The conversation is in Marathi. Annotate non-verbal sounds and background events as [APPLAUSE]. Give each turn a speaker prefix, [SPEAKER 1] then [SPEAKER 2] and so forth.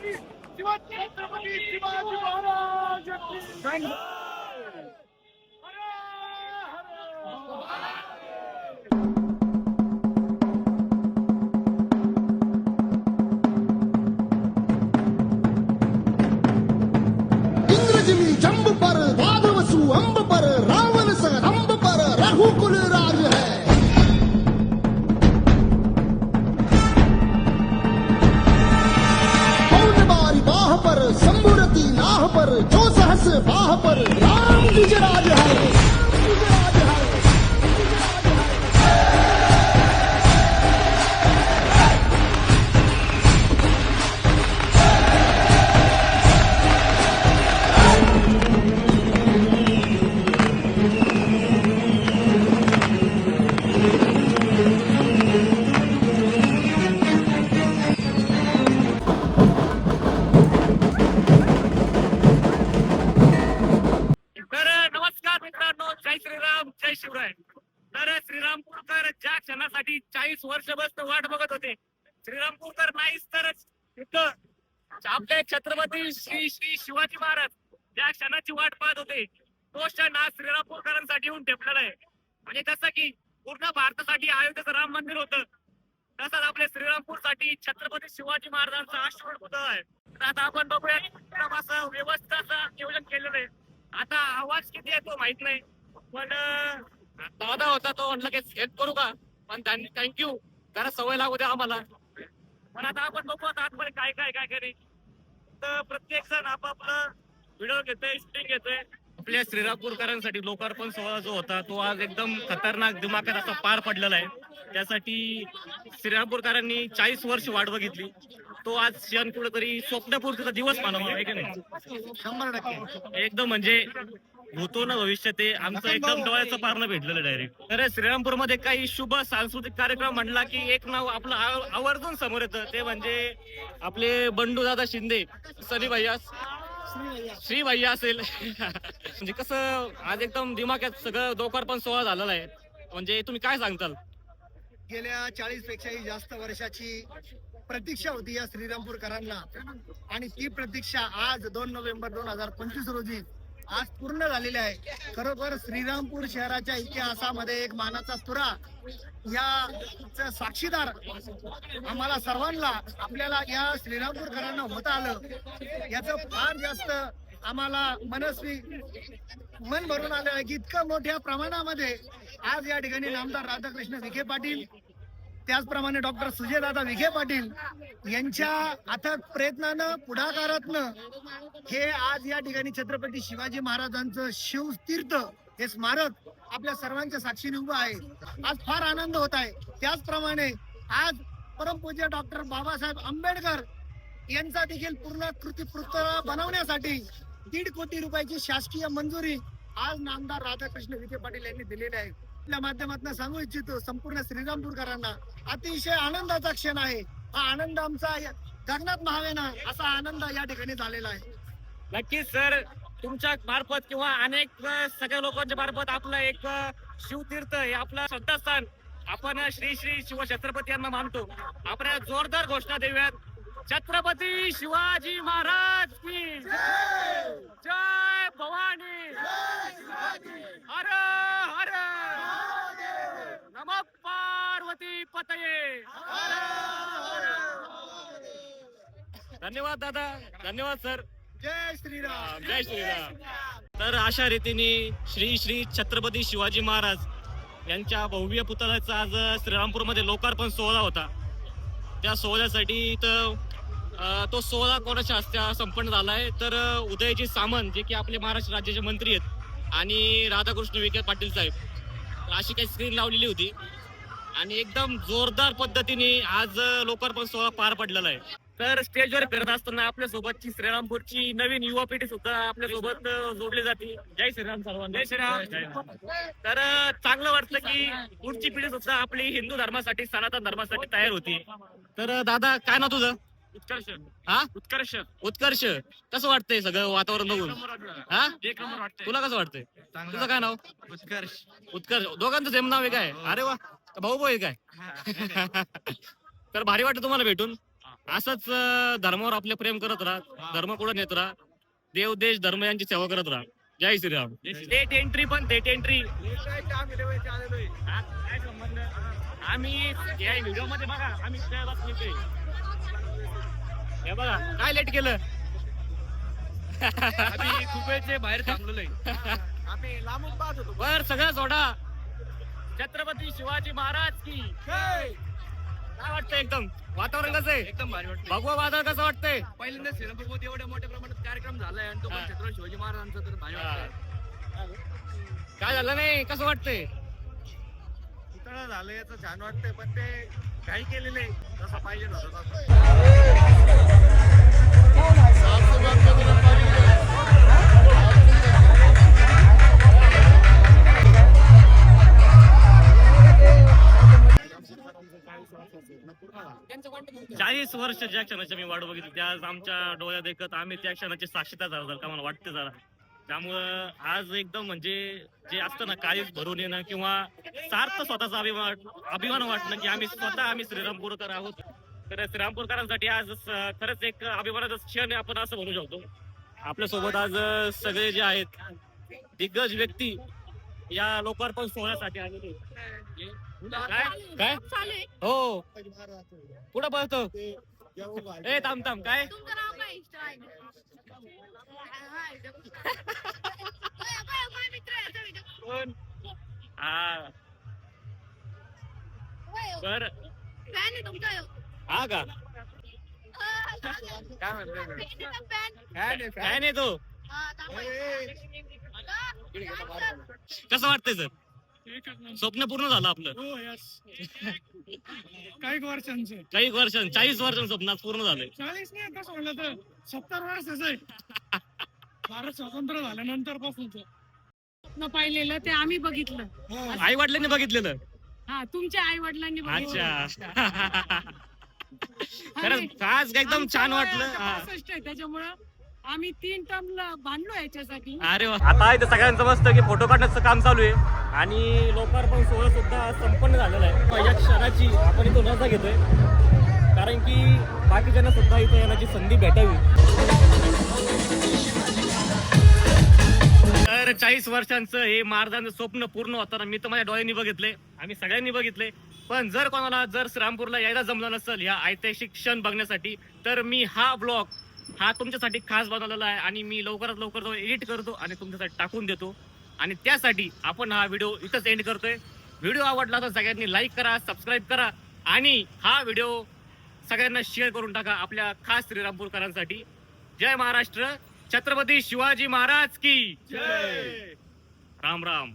[SPEAKER 1] छत्रपती शिवाजी छत्रपती शिवाजी महाराज
[SPEAKER 2] पर जो सहस बाह पर।
[SPEAKER 3] छत्रपती श्री श्री शिवाजी महाराज ज्या क्षणाची वाट पाहत होते तो क्षण आज श्रीरामपूरकरांसाठी येऊन ठेपलेला आहे. म्हणजे जसं की पूर्ण भारतासाठी अयोध्येचं राम मंदिर होतं तसंच आपल्या श्रीरामपूरसाठी छत्रपती शिवाजी महाराजांचा आश्रम पुतळा आहे. तर आता आपण बघूया असं व्यवस्थित नियोजन केलेलं आहे. आता आवाज किती येतो माहीत नाही पण दादा होता तो म्हटलं की हेल्प करू का? पण थँक्यू जरा सवय लागू द्या आम्हाला. पण आता आपण बघू आता आतमध्ये काय काय काय करी. तर प्रत्येक सण आपापला व्हिडिओ घेतोय शूटिंग घेतोय. आपल्या श्रीरामपूरकरांसाठी लोकार्पण सोहळा जो होता तो आज एकदम खतरनाक दिमाखात असा पार पडलेला आहे. त्यासाठी श्रीरामपूरकरांनी चाळीस वर्ष वाट बघितली. तो आज क्षण कुठेतरी स्वप्नपूर्तीचा दिवस मानवा आहे की नाही?
[SPEAKER 2] शंभर टक्के.
[SPEAKER 3] एकदम म्हणजे भूतो न भविष्य ते आमचं एकदम डोळ्याचं पारणं भेटलेलं डायरेक्ट तर श्रीरामपूरमध्ये काही शुभ सांस्कृतिक कार्यक्रम म्हणला की एक नाव आपलं आव- आवर्जून समोर येतं ते म्हणजे आपले बंडू दादा शिंदे सनी भैया. श्री भैया असेल. [LAUGHS] म्हणजे कसं आज एकदम दिमागात सगळं दोपारपण सोहळा झालेला आहे. म्हणजे तुम्ही काय सांगताल?
[SPEAKER 2] गेल्या चाळीस पेक्षाही जास्त वर्षाची प्रतीक्षा होती या श्रीरामपूरकरांना. आणि ती प्रतीक्षा आज दोन नोव्हेंबर दोन हजार पंचवीस रोजी आज पूर्ण झालेली आहे. खरोखर श्रीरामपूर शहराच्या इतिहासामध्ये एक मानाचा तुरा या साक्षीदार आम्हाला सर्वांना आपल्याला या श्रीरामपूरकरांना होता आलं. याचं फार जास्त आम्हाला मनस्वी मन भरून आलं आहे की इतकं मोठ्या प्रमाणामध्ये आज या ठिकाणी नामदार राधाकृष्ण विखे पाटील त्याचप्रमाणे डॉक्टर सुजयदादा विखे पाटील यांच्या अथक प्रयत्नानं पुढाकारातनं हे आज या ठिकाणी छत्रपती शिवाजी महाराजांचं शिवतीर्थ हे स्मारक आपल्या सर्वांच्या साक्षीने उभं आहे. आज फार आनंद होत आहे. त्याचप्रमाणे आज परमपूज्य डॉक्टर बाबासाहेब आंबेडकर यांचा देखील पूर्ण कृती पुतळा बनवण्यासाठी दीड कोटी रुपयाची शासकीय मंजुरी आज नामदार राधाकृष्ण विखे पाटील यांनी दिलेली आहे. आपल्या माध्यमातून सांगू इच्छितो संपूर्ण श्रीरामपूरकरांना. अतिशय आनंदाचा क्षण आहे. हा आनंद आमचा जगन्नाथ महावेना असा आनंद या ठिकाणी झालेला आहे.
[SPEAKER 3] नक्कीच सर. तुमच्या मार्फत किंवा अनेक सगळ्या लोकांच्या मार्फत आपलं एक शिवतीर्थ हे आपलं श्रद्धास्थान आपण श्री श्री शिवछत्रपती यांना मानतो. आपण जोरदार घोषणा देऊयात. छत्रपती शिवाजी महाराज की जय पतये धन्यवाद दादा. धन्यवाद सर.
[SPEAKER 2] जय श्रीराम.
[SPEAKER 3] जय श्रीराम. तर अशा रीतीने श्री श्री छत्रपती शिवाजी महाराज यांच्या भव्य पुतळ्याचा आज श्रीरामपूरमध्ये लोकार्पण सोहळा होता. त्या सोहळ्यासाठी इथं अं, तो सोहळा कोणाच्या हस्ते संपन्न झाला आहे तर उदयजी सामंत जे की आपले महाराष्ट्र राज्याचे मंत्री आहेत आणि राधाकृष्ण विखे पाटील साहेब. अशी काही स्क्रीन लावलेली होती. आणि एकदम जोरदार पद्धतीने आज लोकार्पण सोहळा पार पडलेला आहे. तर स्टेजवर फिरत असताना आपल्या सोबतची श्रीरामपूरची नवीन युवा पिढी सुद्धा आपल्यासोबत जोडली जाते. जय श्रीराम सर्वांना. जय श्रीराम. तर चांगलं वाटलं की पुढची पिढी सुद्धा आपली हिंदू धर्मासाठी सनातन धर्मासाठी तयार होती. तर दादा काय ना तुझं? उत्कर्ष. हा? उत्कर्ष. उत्कर्ष. कसं वाटतंय सगळं वातावरण बघून? हा? एक नंबर वाटतंय. तुला कसं वाटतंय? तुझं काय नाव? उत्कर्ष. उत्कर्ष. दोघांचं सेम नाव आहे काय? अरे वा. भाऊ भाऊ आहे काय? [LAUGHS] तर भारी वाटतं तुम्हाला भेटून. असंच धर्मावर आपले प्रेम करत राहा. धर्म पुढे नेत राहा. देव देश धर्म यांची सेवा करत राहा. जय श्रीराम. स्टेट एंट्री पण थेट एंट्री आम्ही या व्हिडिओमध्ये बघा आम्ही. हे बघा काय लेट केलं?
[SPEAKER 1] आम्ही खूप वेळचे बाहेर थांबलेलो आहे.
[SPEAKER 2] आम्ही लांबून पाहत होतो.
[SPEAKER 3] बर सगळं सोडा. छत्रपती शिवाजी महाराज की. काय वाटतं एकदम? वातावरण कसं आहे?
[SPEAKER 1] एकदम भारी वाटतं
[SPEAKER 3] भगवा वादळ कसं वाटतंय?
[SPEAKER 1] पहिल्यांदा मध्ये एवढ्या मोठ्या प्रमाणात कार्यक्रम झालाय आणि तो पण. छत्रपती शिवाजी महाराजांचा तर भारी वाटतंय.
[SPEAKER 3] काय झालं नाही? कसं वाटतंय?
[SPEAKER 2] पुतळा झालं याचं छान वाटतंय पण ते काही केलेलं आहे जसं पाहिजे नव्हतं तसं.
[SPEAKER 3] चाळीस वर्ष ज्या क्षणाची मी वाट बघितली त्या आमच्या डोळ्यात देखत आम्ही त्या क्षणाची साक्षीदार झाला का मला वाटते जरा. त्यामुळं आज एकदम म्हणजे जे असतं ना काळीच भरून येणं किंवा सार्थ स्वतःचा अभिमान अभिमान वाटणं की आम्ही स्वतः आम्ही श्रीरामपूरकर आहोत. तर श्रीरामपूरकरांसाठी आज खरंच एक अभिमानाचा क्षण आपण असं म्हणू शकतो. आपल्यासोबत आज सगळे जे आहेत दिग्गज व्यक्ती या लोकार्पण सोहळ्यासाठी आलेले काय? काय? हो. पुढे बघतो ए थांब थांब. काय? हा. बर. हा का.
[SPEAKER 2] काय
[SPEAKER 4] fan?
[SPEAKER 2] काय नाही
[SPEAKER 3] तो. कसं वाटतंय सर? स्वप्न पूर्ण झालं आपलं.
[SPEAKER 5] हो यस काही वर्षांचे.
[SPEAKER 3] काही वर्ष चाळीस वर्ष स्वप्न आज पूर्ण झालंय.
[SPEAKER 5] चाळीस नाही कसं म्हणलं तर सत्तर वर्षाचं आहे. भारत स्वतंत्र झाल्यानंतर पासूनच.
[SPEAKER 6] स्वप्न पाहिलेलं ते आम्ही बघितलं.
[SPEAKER 3] आई वडिलांनी बघितलेलं?
[SPEAKER 6] हा तुमच्या आई वडिलांनी
[SPEAKER 3] अच्छा. खरंच आज एकदम छान वाटलं. हा.
[SPEAKER 6] आहे त्याच्यामुळं आम्ही तीन टर्म बांधलो याच्यासाठी.
[SPEAKER 3] अरे वा. आता इथं सगळ्यांचं मस्त की फोटो काढण्याचं काम चालू आहे. आणि लोकार्पण सोहळा सुद्धा संपन्न झालेला आहे. या क्षणाची आपण इथून रजा घेतोय. कारण की बाकीच्यांना सुद्धा इथं येण्याची संधी भेटावी. तर चाळीस वर्षांचं हे महाराजांचं स्वप्न पूर्ण होताना मी तर माझ्या डोळ्यांनी बघितले. आम्ही सगळ्यांनी बघितले. पण जर कोणाला जर श्रीरामपूरला यायला जमलं नसेल या ऐतिहासिक क्षण बघण्यासाठी तर मी हा ब्लॉग हा तुमच्यासाठी खास बनवलेला आहे आणि मी लवकरात लवकर तो एडिट करतो आणि तुमच्यासाठी टाकून देतो. आणि त्यासाठी आपण हा व्हिडिओ इथंच एंड करतोय. व्हिडिओ आवडला तर सगळ्यांनी लाईक करा सबस्क्राईब करा आणि हा व्हिडिओ सगळ्यांना शेअर करून टाका आपल्या खास श्रीरामपूरकरांसाठी. जय महाराष्ट्र. छत्रपती शिवाजी महाराज की राम राम.